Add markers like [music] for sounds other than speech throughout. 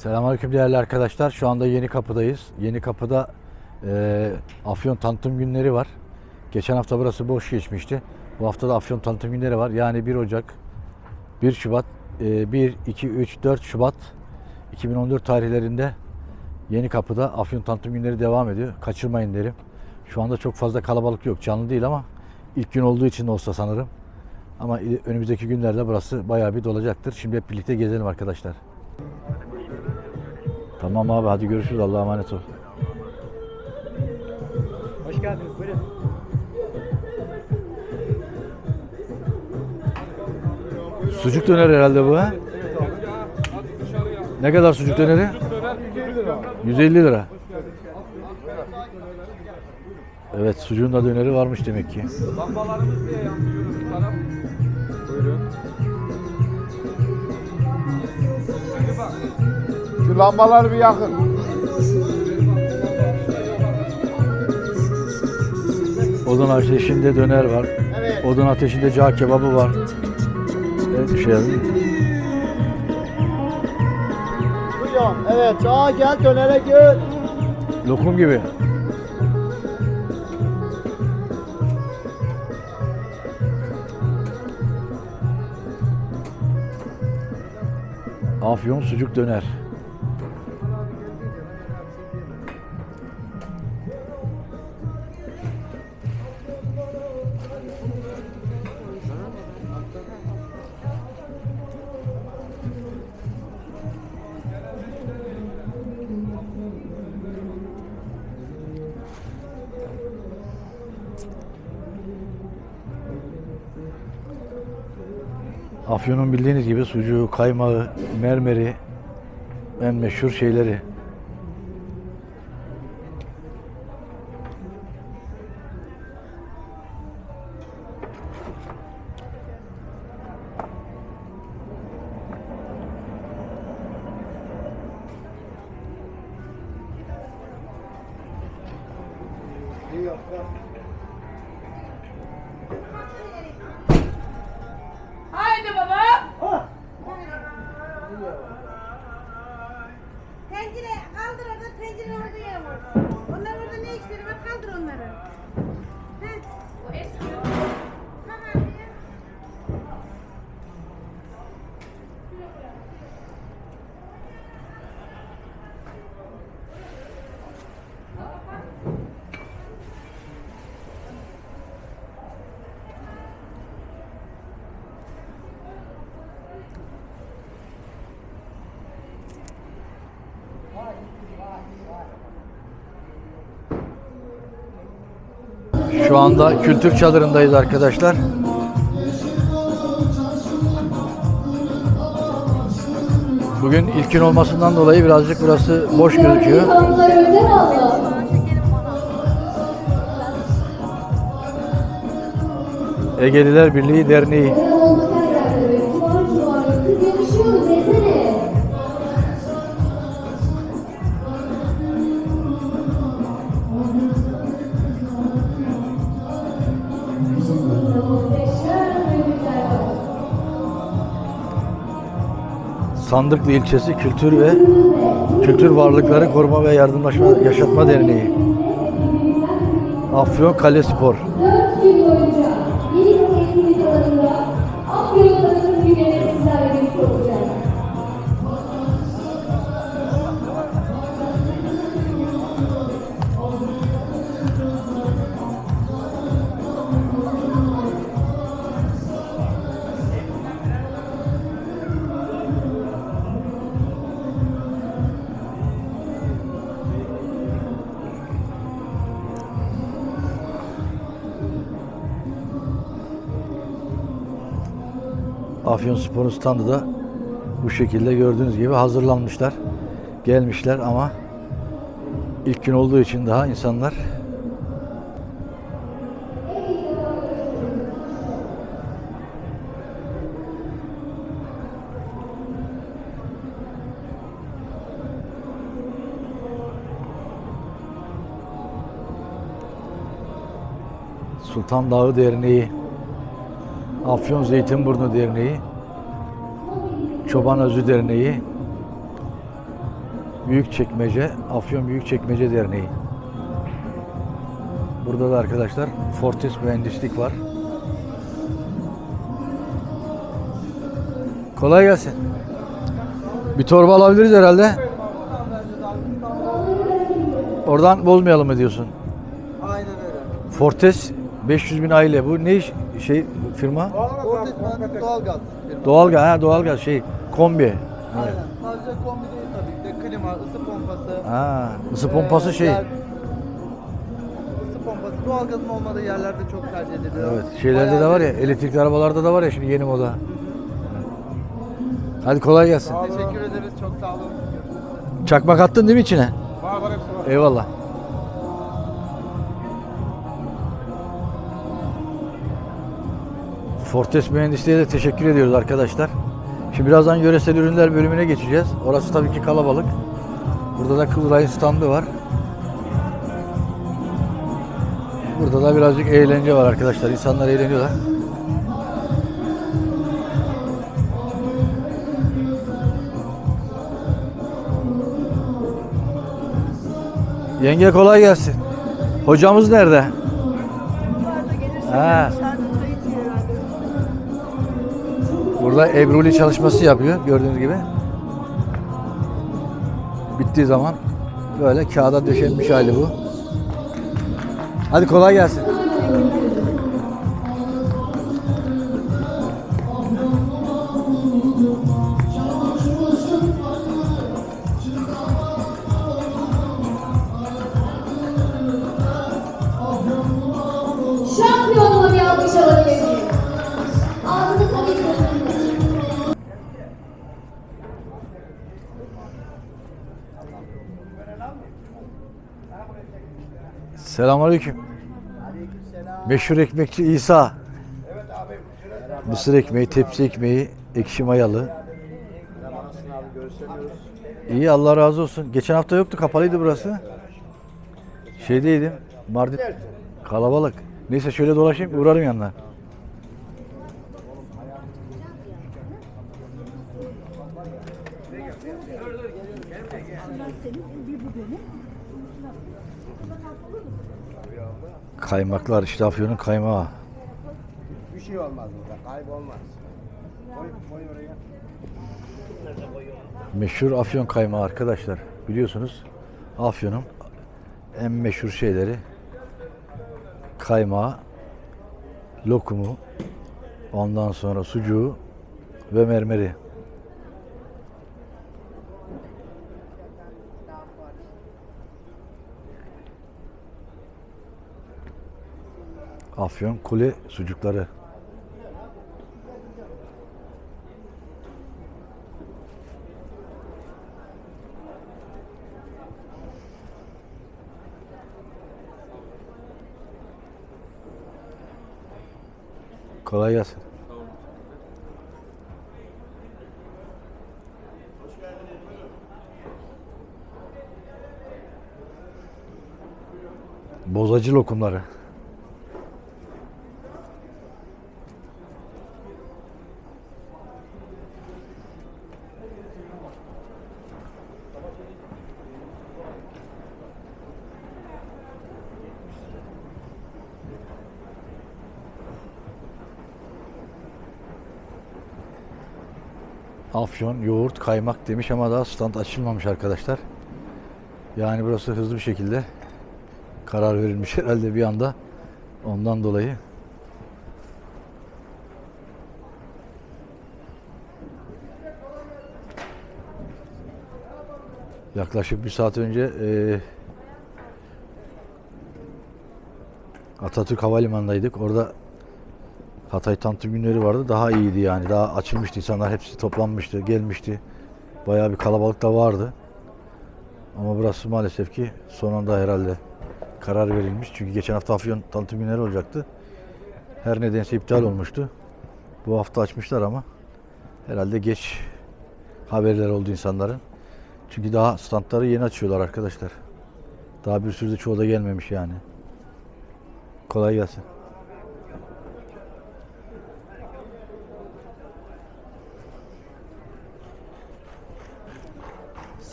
Selamünaleyküm değerli arkadaşlar. Şu anda Yeni Kapı'dayız. Yeni Kapı'da e, Afyon Tanıtım Günleri var. Geçen hafta burası boş geçmişti. Bu hafta da Afyon Tanıtım Günleri var. Yani 1 Ocak, 1 Şubat, e, 1, 2, 3, 4 Şubat 2014 tarihlerinde Yeni Kapı'da Afyon Tanıtım Günleri devam ediyor. Kaçırmayın derim. Şu anda çok fazla kalabalık yok. Canlı değil ama ilk gün olduğu için olsa sanırım. Ama önümüzdeki günlerde burası bayağı bir dolacaktır. Şimdi hep birlikte gezelim arkadaşlar. Tamam abi hadi görüşürüz. Allah'a emanet ol. Hoş geldiniz. Buyurun. Sucuk döner herhalde bu ha? Ne kadar sucuk döneri? 150 lira. Evet sucuğun da döneri varmış demek ki. Lambalarımız diye yanlıyoruz Şu lambaları bir yakın. Odun ateşinde döner var. Odun ateşinde cağ kebabı var. Evet, şey Buyurun. Evet. Sağa gel dönere gel. lokum gibi. Afyon sucuk döner. Afyon'un bildiğiniz gibi sucuğu, kaymağı, mermeri en meşhur şeyleri. Haydi Şu anda kültür çadırındayız arkadaşlar. Bugün ilkin olmasından dolayı birazcık burası boş gözüküyor. Egeliler Birliği Derneği. Sandıklı ilçesi Kültür ve Kültür Varlıkları Koruma ve Yardımlaşma Yaşatma Derneği. Afyon Kale Spor. Afyon Spor'un standı da bu şekilde gördüğünüz gibi hazırlanmışlar. Gelmişler ama ilk gün olduğu için daha insanlar Sultan Dağı Derneği, Afyon Zeytinburnu Derneği, Çoban Özü Derneği, Büyükçekmece, Afyon Büyükçekmece Derneği. Burada da arkadaşlar Fortis Mühendislik var. Kolay gelsin. Bir torba alabiliriz herhalde. Oradan bozmayalım mı diyorsun? Aynen öyle. Fortes 500 bin aile. Bu ne iş, şey firma? Doğalgaz. firması. Doğalgaz, ha doğalgaz şey kombi. Evet. Aynen. Sadece kombi değil tabii ki de klima, ısı pompası. Ha, ısı pompası Ee, şey. yer- Isı pompası doğalgazın olmadığı yerlerde çok tercih ediliyor. Evet, şeylerde Bayağı de var ya, elektrikli arabalarda da var ya şimdi yeni moda. Hadi kolay gelsin. Teşekkür ederiz. Çok sağ olun. Çakmak attın değil mi içine? Var var hepsi var. Eyvallah. Fortes Mühendisliğe de teşekkür ediyoruz arkadaşlar. Şimdi birazdan yöresel ürünler bölümüne geçeceğiz. Orası tabii ki kalabalık. Burada da Kızılay'ın standı var. Burada da birazcık eğlence var arkadaşlar. İnsanlar eğleniyorlar. Yenge kolay gelsin. Hocamız nerede? Ha. Burada Ebruli çalışması yapıyor gördüğünüz gibi. Bittiği zaman böyle kağıda döşenmiş hali bu. Hadi kolay gelsin. Selamünaleyküm. Meşhur ekmekçi İsa. Mısır ekmeği, tepsi ekmeği, ekşi mayalı. İyi Allah razı olsun. Geçen hafta yoktu kapalıydı burası. Şeydeydim. Mardin. Kalabalık. Neyse şöyle dolaşayım uğrarım yanına. Kaymaklar işte Afyon'un kaymağı. Bir şey olmaz burada. Kaybolmaz. Koy, koy oraya. Meşhur Afyon kaymağı arkadaşlar. Biliyorsunuz Afyon'un en meşhur şeyleri kaymağı, lokumu, ondan sonra sucuğu ve mermeri. Afyon kule sucukları. Kolay gelsin. Bozacı lokumları. Afyon, yoğurt, kaymak demiş ama daha stand açılmamış arkadaşlar. Yani burası hızlı bir şekilde karar verilmiş [laughs] herhalde bir anda. Ondan dolayı. Yaklaşık bir saat önce eee Atatürk Havalimanı'ndaydık. Orada Hatay Tantrum günleri vardı. Daha iyiydi yani. Daha açılmıştı. insanlar hepsi toplanmıştı, gelmişti. Bayağı bir kalabalık da vardı. Ama burası maalesef ki son anda herhalde karar verilmiş. Çünkü geçen hafta Afyon Tantrum günleri olacaktı. Her nedense iptal olmuştu. Bu hafta açmışlar ama herhalde geç haberler oldu insanların. Çünkü daha standları yeni açıyorlar arkadaşlar. Daha bir sürü de çoğu da gelmemiş yani. Kolay gelsin.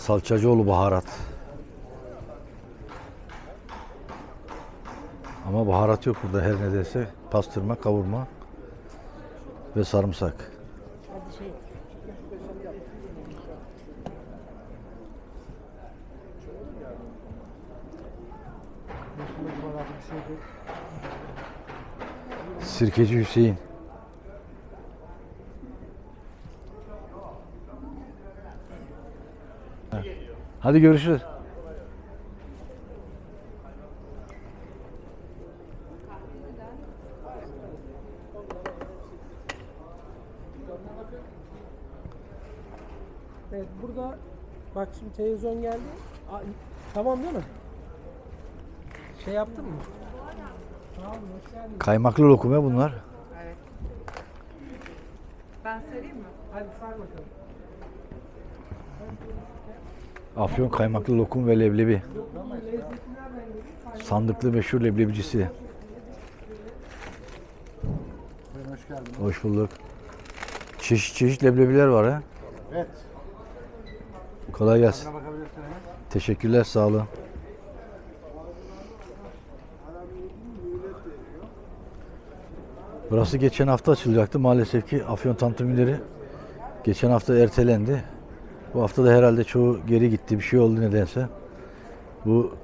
Salçacıoğlu baharat. Ama baharat yok burada her nedense. Pastırma, kavurma ve sarımsak. Sirkeci Hüseyin. Hadi görüşürüz. Evet burada bak şimdi televizyon geldi. Aa, tamam değil mi? Şey yaptın mı? Kaymaklı lokum ya bunlar. Ben sarayım mı? Hadi sar bakalım. Afyon kaymaklı lokum ve leblebi. Sandıklı meşhur leblebicisi. Hoş geldin. Hoş bulduk. Çeşit çeşit leblebiler var ha. Evet. Kolay gelsin. Teşekkürler sağ olun. Burası geçen hafta açılacaktı. Maalesef ki Afyon Günleri geçen hafta ertelendi. Bu hafta da herhalde çoğu geri gitti. Bir şey oldu nedense. Bu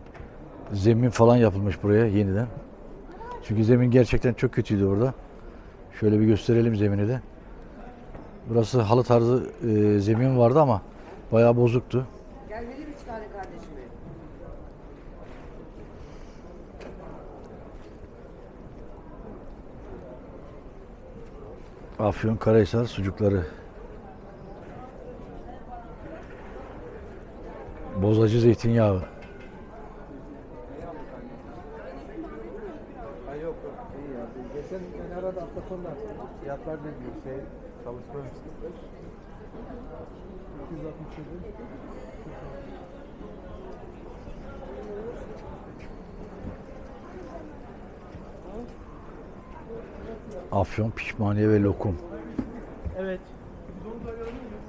zemin falan yapılmış buraya yeniden. Çünkü zemin gerçekten çok kötüydü burada. Şöyle bir gösterelim zemini de. Burası halı tarzı e, zemin vardı ama bayağı bozuktu. Gel vereyim üç tane kardeşime. Afyon Karahisar sucukları. Bozacı zeytinyağı. Ha yok yok. İyi ya. Geçen beni aradı hafta sonunda. Fiyatlar ne diyor? Şey çalışma 267. Afyon pişmaniye ve lokum. Evet.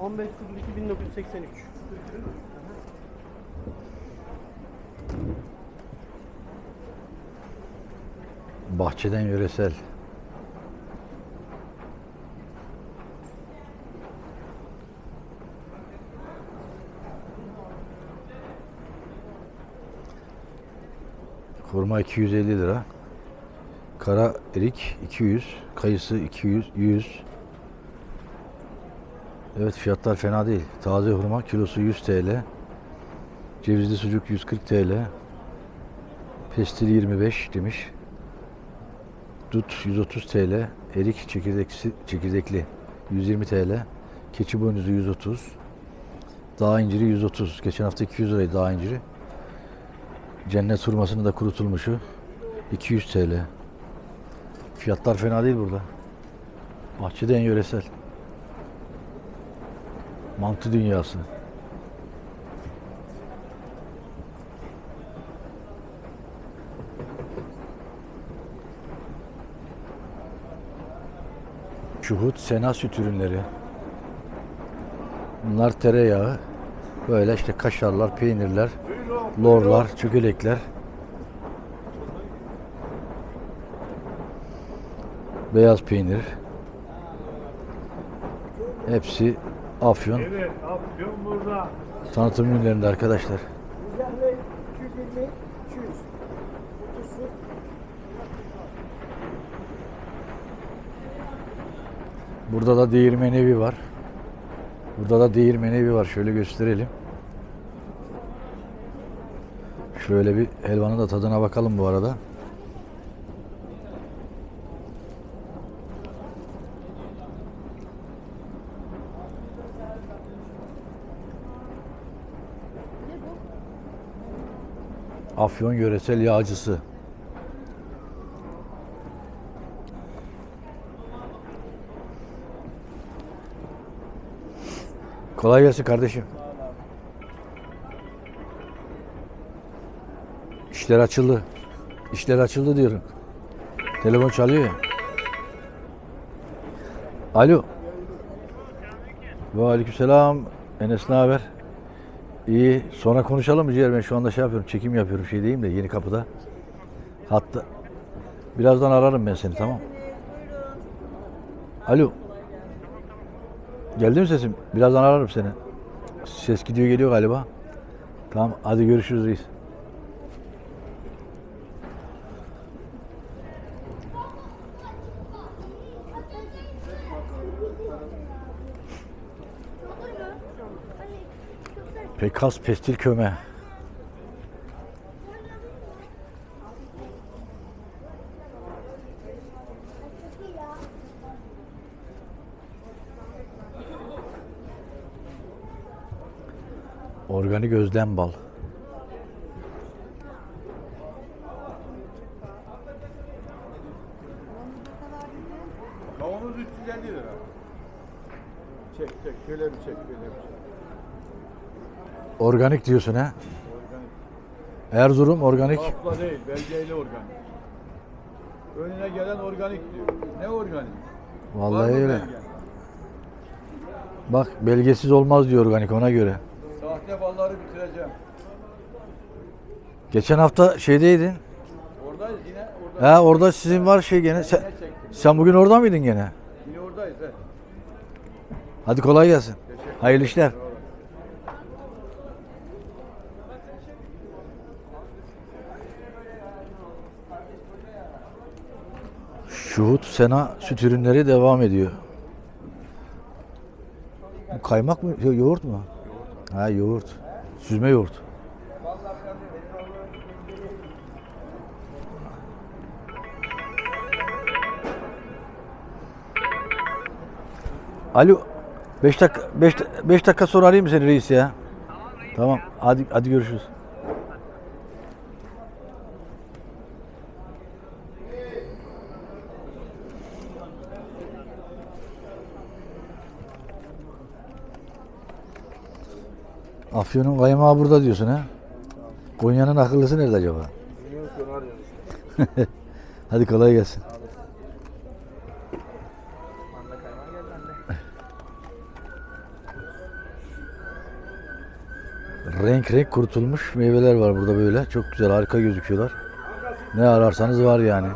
15.02 Bahçeden yöresel. Hurma 250 lira. Kara erik 200, kayısı 200, 100. Evet fiyatlar fena değil. Taze hurma kilosu 100 TL. Cevizli sucuk 140 TL. Pestil 25 demiş. Dut 130 TL. Erik çekirdeksi, çekirdekli 120 TL. Keçi boynuzu 130. Dağ inciri 130. Geçen hafta 200 liraydı dağ inciri. Cennet hurmasının da kurutulmuşu 200 TL. Fiyatlar fena değil burada. Bahçede en yöresel. Mantı dünyası. Şuhut sena süt ürünleri. Bunlar tereyağı. Böyle işte kaşarlar, peynirler, lorlar, çökelekler. Beyaz peynir. Hepsi Afyon. Evet, Afyon burada. Tanıtım ürünlerinde arkadaşlar. Güzel 220, 200. Burada da değirmen evi var. Burada da değirmen evi var. Şöyle gösterelim. Şöyle bir helvanın da tadına bakalım bu arada. Afyon yöresel yağcısı. Kolay gelsin kardeşim. İşler açıldı. İşler açıldı diyorum. Telefon çalıyor. Alo. Ve aleykümselam. Enes ne haber? İyi. Sonra konuşalım mı Ciğer? Ben şu anda şey yapıyorum. Çekim yapıyorum. Şey diyeyim de yeni kapıda. Hatta birazdan ararım ben seni tamam. Alo. Geldi mi sesim? Birazdan ararım seni. Ses gidiyor geliyor galiba. Tamam hadi görüşürüz reis. Pekas pestil köme. Organik özlem bal. Kavanoz 350 lira. Çek çek şöyle bir çek şöyle bir çek. Organik diyorsun ha? Erzurum organik. Kapla değil, belgeyle organik. Önüne gelen organik diyor. Ne organik? Var Vallahi mı öyle. belgen? Bak belgesiz olmaz diyor organik ona göre. Sahte balları bitireceğim. Geçen hafta şeydeydin. Oradayız yine. Orada Ha orada sizin var şey gene. Sen, sen bugün orada mıydın gene? Yine oradayız he. Hadi kolay gelsin. Hayırlı işler. Şuhut Sena süt ürünleri devam ediyor. Bu kaymak mı? Yo- yoğurt mu? Ha yoğurt. Süzme yoğurt. Alo. 5 dakika 5 5 dakika sonra arayayım mı seni reis ya? Tamam. Hadi hadi görüşürüz. Afyon'un kaymağı burada diyorsun ha? Konya'nın akıllısı nerede acaba? [laughs] Hadi kolay gelsin. Renk renk kurutulmuş meyveler var burada böyle. Çok güzel harika gözüküyorlar. Ne ararsanız var yani.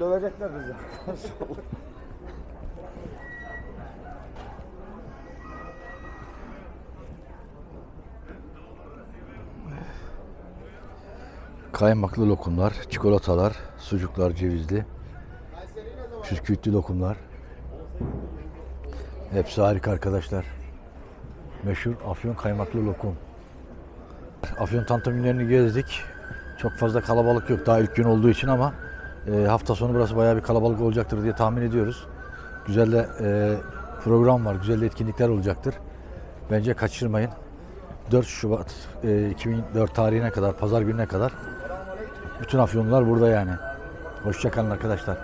Dövecekler bizi. [laughs] Kaymaklı lokumlar, çikolatalar, sucuklar cevizli, püskürtlü lokumlar. Hepsi harika arkadaşlar. Meşhur Afyon kaymaklı lokum. Afyon tanıtım gezdik. Çok fazla kalabalık yok daha ilk gün olduğu için ama e, hafta sonu burası bayağı bir kalabalık olacaktır diye tahmin ediyoruz. Güzel de e, program var, güzel de etkinlikler olacaktır. Bence kaçırmayın. 4 Şubat e, 2004 tarihine kadar, pazar gününe kadar bütün afyonlar burada yani. Hoşçakalın arkadaşlar.